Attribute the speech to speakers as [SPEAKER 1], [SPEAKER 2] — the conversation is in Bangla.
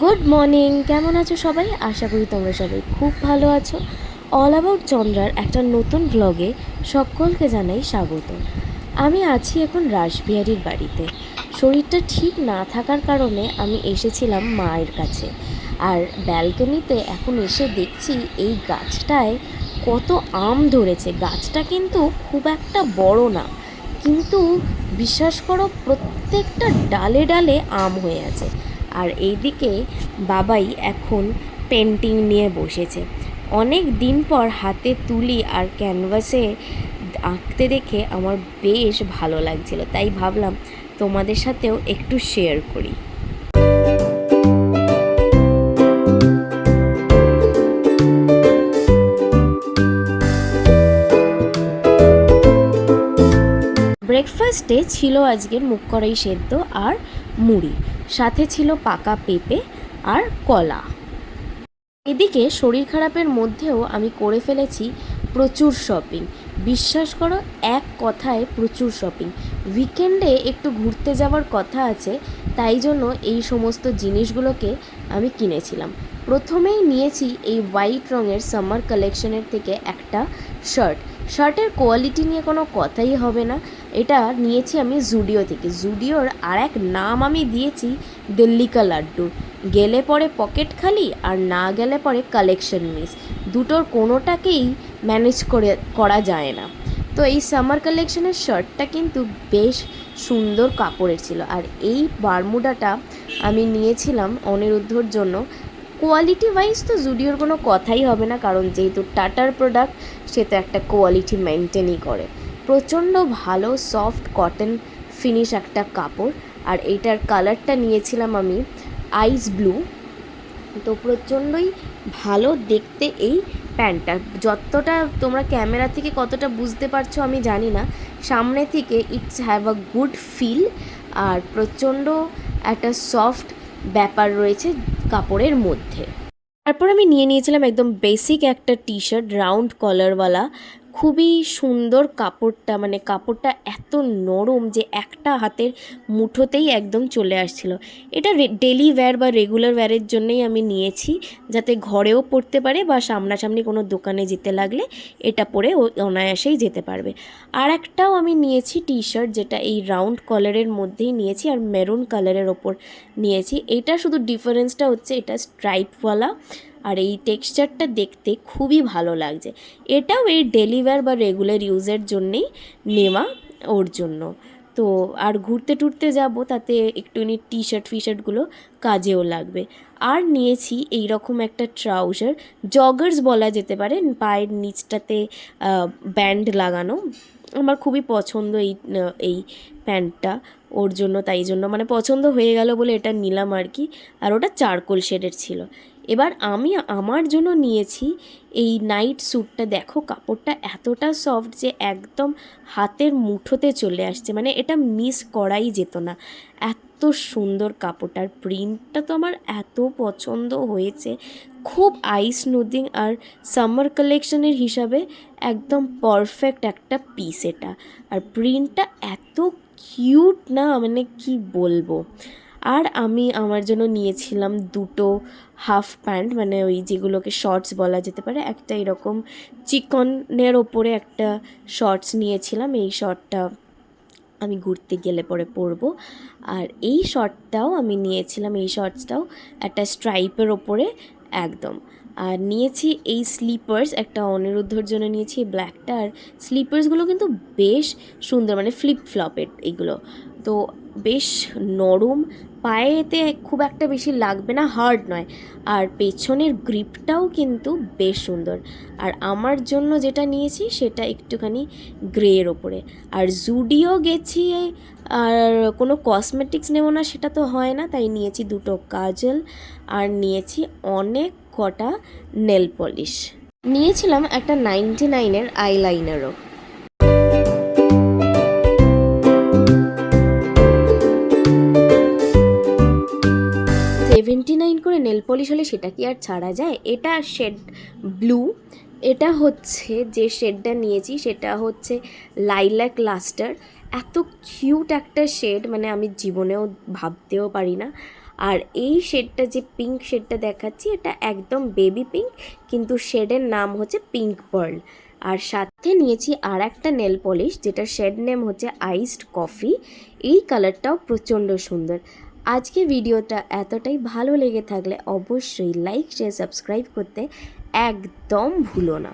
[SPEAKER 1] গুড মর্নিং কেমন আছো সবাই? আশা করি তোমরা সবাই খুব ভালো আছো। অল অ্যাবাউট চন্দ্রার একটা নতুন ব্লগে সকলকে জানাই স্বাগত। আমি আছি এখন রাসবিহারীর বাড়িতে। শরীরটা ঠিক না থাকার কারণে আমি এসেছিলাম মায়ের কাছে। আর ব্যালকনিতে এখন এসে দেখছি এই গাছটায় কত আম ধরেছে। গাছটা কিন্তু খুব একটা বড় না। কিন্তু বিশ্বাস করো, প্রত্যেকটা ডালে ডালে আম হয়ে আছে। আর এইদিকে বাবাই এখন পেন্টিং নিয়ে বসেছে। অনেক দিন পর হাতে তুলি আর ক্যানভাসে আঁকতে দেখে আমার বেশ ভালো লাগছিল, তাই ভাবলাম তোমাদের সাথেও একটু শেয়ার করি। ব্রেকফাস্টে ছিল আজকের মুখ কড়াই সেদ্ধ আর মুড়ি। সাথে ছিল পাকা পেঁপে আর কলা। এদিকে শরীর খারাপের মধ্যেও আমি করে ফেলেছি প্রচুর শপিং বিশ্বাস করো, এক কথায় প্রচুর শপিং উইকেন্ডে একটু ঘুরতে যাওয়ার কথা আছে, তাই জন্য এই সমস্ত জিনিসগুলোকে আমি কিনেছিলাম। প্রথমেই নিয়েছি এই হোয়াইট রঙের সামার কালেকশনের থেকে একটা শার্ট শার্টের কোয়ালিটি নিয়ে কোনো কথাই হবে না। এটা নিয়েছি আমি জুডিও থেকে। জুডিওর আর এক নাম আমি দিয়েছি দিল্লি কা লাড্ডু। গেলে পরে পকেট খালি আর না গেলে পরে কালেকশন মিস। দুটোর কোনোটাকেই ম্যানেজ করে, করা যায় না। তো এই সামার কালেকশনের শার্টটা কিন্তু বেশ সুন্দর কাপড়ের ছিল। আর এই বারমুডাটা আমি নিয়েছিলাম অনিরুদ্ধর জন্য। কোয়ালিটি ওয়াইজ তো জুডিওর কোনো কথাই হবে না, কারণ যেহেতু টাটার প্রোডাক্ট সে তো একটা কোয়ালিটি মেনটেনই করে। প্রচণ্ড ভালো সফট কটন ফিনিশ একটা কাপড়, আর এইটার কালারটা নিয়েছিলাম আমি আইস ব্লু তো প্রচণ্ডই ভালো দেখতে এই প্যান্টটা। যতটা তোমরা ক্যামেরা থেকে কতটা বুঝতে পারছ আমি জানি না। সামনে থেকে it's have a good feel আর প্রচণ্ড একটা সফট ব্যাপার রয়েছে। কাপড়ের মধ্যে। তারপর আমি নিয়ে নিয়েছিলাম একদম বেসিক একটা টি শার্ট রাউন্ড কলারওয়ালা খুবই সুন্দর কাপড়টা মানে কাপড়টা এত নরম যে একটা হাতের মুঠোতেই একদম চলে আসছিল। এটা ডেলি ওয়্যার বা রেগুলার ওয়্যারের জন্যই আমি নিয়েছি, যাতে ঘরেও পরতে পারে বা সামনাসামনি কোনো দোকানে যেতে লাগলে এটা পরে অনায়াসেই যেতে পারবে। আর একটাও আমি নিয়েছি টি শার্ট যেটা এই রাউন্ড কলারের মধ্যেই নিয়েছি আর মেরুন কালারের ওপর নিয়েছি। এটা শুধু ডিফারেন্সটা হচ্ছে এটা স্ট্রাইপওয়ালা আর এই টেক্সচারটা দেখতে খুবই ভালো লাগছে। এটাও এই ডেলিভার বা রেগুলার ইউজের জন্যেই নেওয়া ওর জন্য। তো আর ঘুরতে টুরতে যাব, তাতে একটুখানি টি শার্ট ফি শার্টগুলো কাজেও লাগবে। আর নিয়েছি এই রকম একটা ট্রাউজার জগার্স বলা যেতে পারে, পায়ের নিচটাতে ব্যান্ড লাগানো। আমার খুবই পছন্দ এই এই প্যান্টটা ওর জন্য, তাই জন্য। মানে পছন্দ হয়ে গেল বলে এটা নিলাম আর কি। আর ওটা চারকোল শেডের ছিল। এবার আমি আমার জন্য নিয়েছি এই নাইট স্যুটটা দেখো, কাপড়টা এতটা সফট যে একদম হাতের মুঠোতে চলে আসছে। মানে এটা মিস করাই যেত না। এত সুন্দর কাপড়টার প্রিন্টটা তো আমার এত পছন্দ হয়েছে। খুব আইস স্নুদিং আর সামার কালেকশনের হিসাবে একদম পারফেক্ট একটা পিস এটা। আর প্রিন্টটা এত কিউট না মানে কি বলব? আর আমি আমার জন্য নিয়েছিলাম দুটো হাফ প্যান্ট মানে ওই যেগুলোকে শর্টস বলা যেতে পারে। একটা এরকম চিকনের ওপরে একটা শর্টস নিয়েছিলাম, এই শর্টটা আমি ঘুরতে গেলে পরে পরবো। আর এই শর্টটাও আমি নিয়েছিলাম, এই শর্টসটাও একটা স্ট্রাইপের ওপরে, একদম। আর নিয়েছি এই স্লিপার্স একটা অনিরুদ্ধর জন্য নিয়েছি এই ব্ল্যাকটা আর স্লিপার্সগুলো কিন্তু বেশ সুন্দর মানে ফ্লিপ ফ্লপের এইগুলো তো বেশ নরম, পায়েতে খুব একটা বেশি লাগবে না হার্ড নয়। আর পেছনের গ্রিপটাও কিন্তু বেশ সুন্দর। আর আমার জন্য যেটা নিয়েছি, সেটা একটুখানি গ্রেয়ের ওপরে। আর জুডিও গেছি, আর কোনো কসমেটিক্স নেব না, সেটা তো হয় না, তাই নিয়েছি দুটো কাজল। আর নিয়েছি অনেক কটা নেল পলিশ। নিয়েছিলাম একটা নাইনটি নাইনের আইলাইনারও। সেভেন্টি নাইন করে নেল পলিশ হলে সেটা কি আর ছাড়া যায়? এটা শেড ব্লু, এটা হচ্ছে যে শেডটা নিয়েছি, সেটা হচ্ছে লাইল্যাক লাস্টার এত কিউট একটা শেড মানে আমি জীবনেও ভাবতেও পারি না। আর এই শেডটা যে পিঙ্ক শেডটা দেখাচ্ছি, এটা একদম বেবি পিঙ্ক কিন্তু শেডের নাম হচ্ছে পিঙ্ক পার্ল আর সাথে নিয়েছি আর একটা নেল পলিশ যেটা শেড নেম হচ্ছে আইসড কফি এই কালারটাও প্রচণ্ড সুন্দর। আজকে ভিডিওটা এতটাই। ভালো লেগে থাকলে অবশ্যই লাইক শেয়ার সাবস্ক্রাইব করতে একদম ভুলো না।